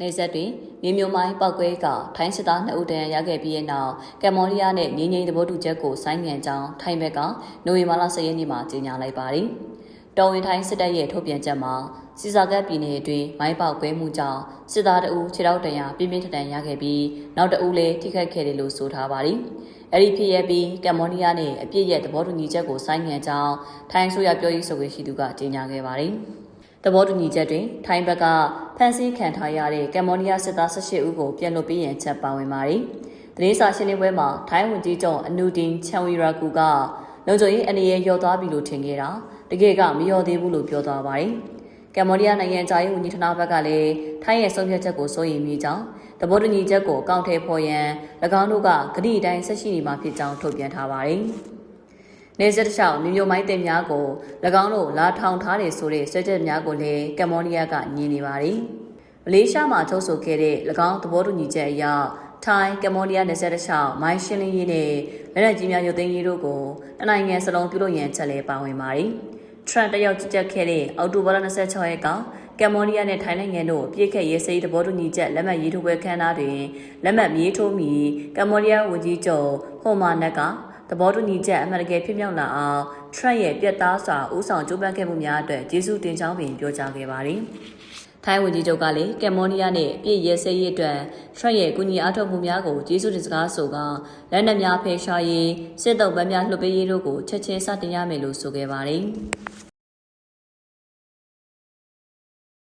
နေဆက်တွင်မြေမြုံမိုင်းပောက်ကွဲကထိုင်းစစ်သား2ဦးတန်းရခဲ့ပြီးတဲ့နောက်ကမ္ဘောဒီးယားနဲ့ငင်းငိမ့်သဘောတူချက်ကိုဆိုင်းငံကြောင်းထိုင်းဘက်ကနိုဝင်ဘာလ10ရက်နေ့မှာကြေညာလိုက်ပါတယ်။တော်ဝင်ထိုင်းစစ်တပ်ရဲ့ထုတ်ပြန်ချက်မှာစီစာကတ်ပြည်နယ်အတွင်းမိုင်းပေါက်ကွဲမှုကြောင့်စစ်သား2ဦးခြေထောက်တံရပြင်းပြင်းထန်ထန်ရခဲ့ပြီးနောက်2ဦးလည်းထိခိုက်ခဲ့တယ်လို့ဆိုထားပါတယ်။အဲ့ဒီဖြစ်ရပြီးကမ္ဘောဒီးယားနဲ့အပြစ်ရဲ့သဘောတူညီချက်ကိုဆိုင်းငံကြောင်းထိုင်းဆိုရပြောရေးဆိုခွင့်ရှိသူကကြေညာခဲ့ပါတယ်။ သဘောတူညီချက်တွင် ထိုင်းဘက်ကဖမ်းဆီးခံထားရတဲ့ကမ္ဘောဒီးယားစစ်သား18ဦးကိုပြန်လွှတ်ပေးရန်ချက်ပါဝင်ပါတယ်။သတင်းစာရှင်းလင်းပွဲမှာထိုင်းဝန်ကြီးချုပ်အနူတင်ချန်ဝီရာကူကလုံခြုံရေးအနေနဲ့ရော်သွားပြီလို့ထင်ခဲ့တာတကယ်ကမရော်သေးဘူးလို့ပြောသွားပါတယ်။ကမ္ဘောဒီးယားနိုင်ငံသားရေးဝန်ကြီးဌာနဘက်ကလည်းထိုင်းရဲ့ဆုံးဖြတ်ချက်ကိုစိုးရိမ်မိကြောင်းသဘောတူညီချက်ကိုအကောင့်ထဲပေါ်ရန်၎င်းတို့ကဂတိအတိုင်းဆက်ရှိနေမှာဖြစ်ကြောင်းထုတ်ပြန်ထားပါတယ်။ နေဆက်တစ်လျှောက်မြို့မြို့မိုင်းတင်များကို၎င်းတို့လာထောင်ထားတယ်ဆိုတဲ့ဆွဲချက်များကိုလည်းကမ္ဘောဒီးယားကညင်နေပါတယ်။မလေးရှားမှာထုတ်ဆိုခဲ့တဲ့၎င်းသဘောတူညီချက်အရထိုင်းကမ္ဘောဒီးယားနယ်စပ်တစ်လျှောက်မိုင်းရှင်းလင်းရေးနဲ့လက်နက်ကြီးများရုပ်သိမ်းရေးတို့ကိုတနိုင်ငံစလုံးပြုလုပ်ရန်ချက်လည်းပါဝင်ပါတယ်။ Trump တယောက်ကြည့်ချက်ခဲ့တဲ့အောက်တိုဘာလ26ရက်ကကမ္ဘောဒီးယားနဲ့ထိုင်းနိုင်ငံတို့အပြည့်ခက်ရေးစိတ်သဘောတူညီချက်လက်မှတ်ရေးထိုးပွဲခမ်းနားတွင်လက်မှတ်ရေးထိုးမီကမ္ဘောဒီးယားဝန်ကြီးချုပ်ဟိုမာနက်က သဘောတူညီချက်အမှန်တကယ်ဖြစ်မြောက်လာအောင် Trump ရဲ့ပြတ်သားစွာဦးဆောင်ကြိုးပမ်းခဲ့မှုများအတွက်ကျေးဇူးတင်ကြောင်းပင်ပြောကြားခဲ့ပါတယ်။ထိုင်းဝန်ကြီးချုပ်ကလည်းကမ္ဘောဒီးယားနဲ့အပြည့်ရဲစဲရေးအတွက် Trump ရဲ့ကူညီအားထုတ်မှုများကိုကျေးဇူးတင်စကားဆိုကလက်နက်များဖေရှားရေးစစ်တုပ်ပန်းများလှုပ်ပေးရေးတို့ကိုချက်ချင်းစတင်ရမယ်လို့ဆိုခဲ့ပါတယ်။